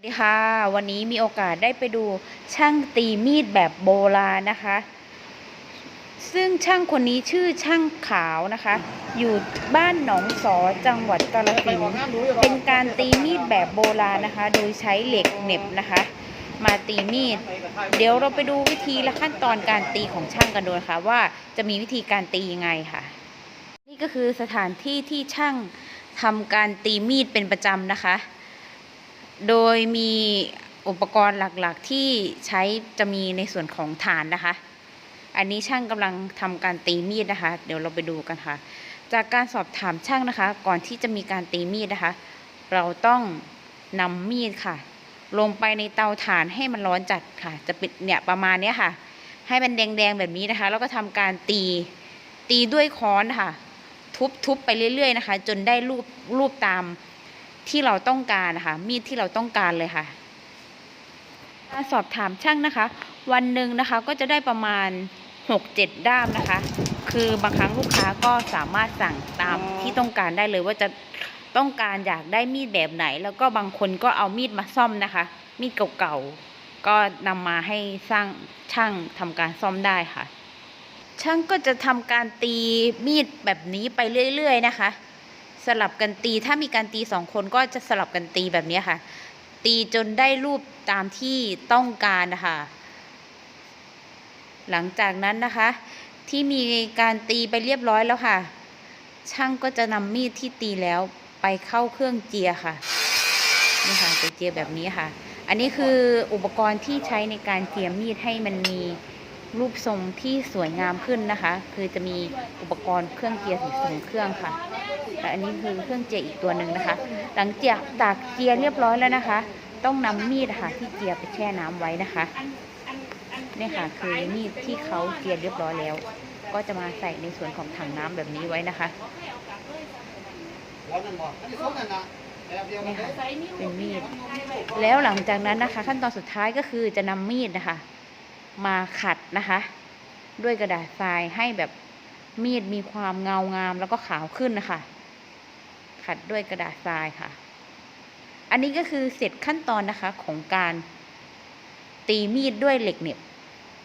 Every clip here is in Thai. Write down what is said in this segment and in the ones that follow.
สวัสดีค่ะ วันนี้มีโอกาสได้ไปดูช่างตีมีดแบบโบราณนะคะ ซึ่งช่างคนนี้ชื่อช่างขาวนะคะ อยู่บ้านหนองสอจังหวัดกาฬสินธุ์เป็นการตีมีดแบบโบราณนะคะ โดยใช้เหล็กเหน็บนะคะ มาตีมีด เดี๋ยวเราไปดูวิธีและขั้นตอนการตีของช่างกันดูนะคะว่าจะมีวิธีการตียังไงค่ะ นี่ก็คือสถานที่ที่ช่างทำการตีมีดเป็นประจำนะคะ โดยมีอุปกรณ์หลักๆที่ใช้จะมีในส่วนของฐานนะคะ อันนี้ช่างกำลังทำการตีมีดนะคะ เดี๋ยวเราไปดูกันค่ะ จากการสอบถามช่างนะคะ ก่อนที่จะมีการตีมีดนะคะ เราต้องนำมีดค่ะ ลงไปในเตาถ่านให้มันร้อนจัดค่ะ จะเป็นเนี่ยประมาณเนี้ยค่ะ ให้มันแดงๆแบบนี้นะคะ แล้วก็ทำการตีตีด้วยค้อนค่ะ ทุบๆไปเรื่อยๆนะคะ จนได้รูปรูปตาม ที่เราต้องการนะคะ มีดที่เราต้องการเลยค่ะการสอบถามช่างนะคะ วันหนึ่งนะคะก็จะได้ประมาณ 6-7 ด้ามนะคะ คือบางครั้งลูกค้าก็สามารถสั่งตามที่ต้องการได้เลยว่าจะต้องการอยากได้มีดแบบไหน แล้วก็บางคนก็เอามีดมาซ่อมนะคะ มีดเก่าๆก็นำมาให้สร้างช่างทำการซ่อมได้ค่ะ ช่างก็จะทำการตีมีดแบบนี้ไปเรื่อยๆนะคะ สลับกันตี ถ้ามีการตีสองคนก็จะสลับกันตีแบบนี้ค่ะ ตีจนได้รูปตามที่ต้องการนะคะหลังจากนั้นนะคะ ที่มีการตีไปเรียบร้อยแล้วค่ะ ช่างก็จะนำมีดที่ตีแล้วไปเข้าเครื่องเจียค่ะนี่ค่ะจะเจียแบบนี้ค่ะ อันนี้คืออุปกรณ์ที่ใช้ในการเจียมีดให้มันมีรูปทรงที่สวยงามขึ้นนะคะ คือจะมีอุปกรณ์เครื่องเจียถึงสองเครื่องค่ะ และอันนี้คือเครื่องเจียอีกตัวหนึ่งนะคะ หลังจากตากเจียเรียบร้อยแล้วนะคะ ต้องนำมีดค่ะที่เจียไปแช่น้ำไว้นะคะนี่ค่ะคือมีดที่เขาเจียเรียบร้อยแล้ว ก็จะมาใส่ในส่วนของถังน้ำแบบนี้ไว้นะคะนี่ค่ะเป็นมีด แล้วหลังจากนั้นนะคะ ขั้นตอนสุดท้ายก็คือจะนำมีดนะคะ มาขัดนะคะ ด้วยกระดาษทรายให้แบบมีดมีความเงางามแล้วก็ขาวขึ้นนะคะ ขัดด้วยกระดาษทรายค่ะ อันนี้ก็คือเสร็จขั้นตอนนะคะของการตีมีดด้วยเหล็กเหน็บ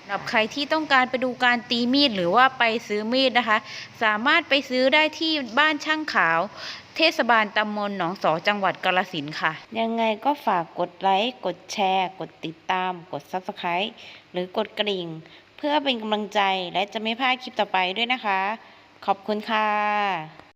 สำหรับใครที่ต้องการไปดูการตีมีดหรือว่าไปซื้อมีดนะคะ สามารถไปซื้อได้ที่บ้านช่างขาว เทศบาลตำบลหนองสอจังหวัดกาฬสินค่ะ ยังไงก็ฝากกดไลค์ กดแชร์ กดติดตาม กด Subscribe หรือกดกระดิ่ง เพื่อเป็นกำลังใจและจะไม่พลาดคลิปต่อไปด้วยนะคะ ขอบคุณค่ะ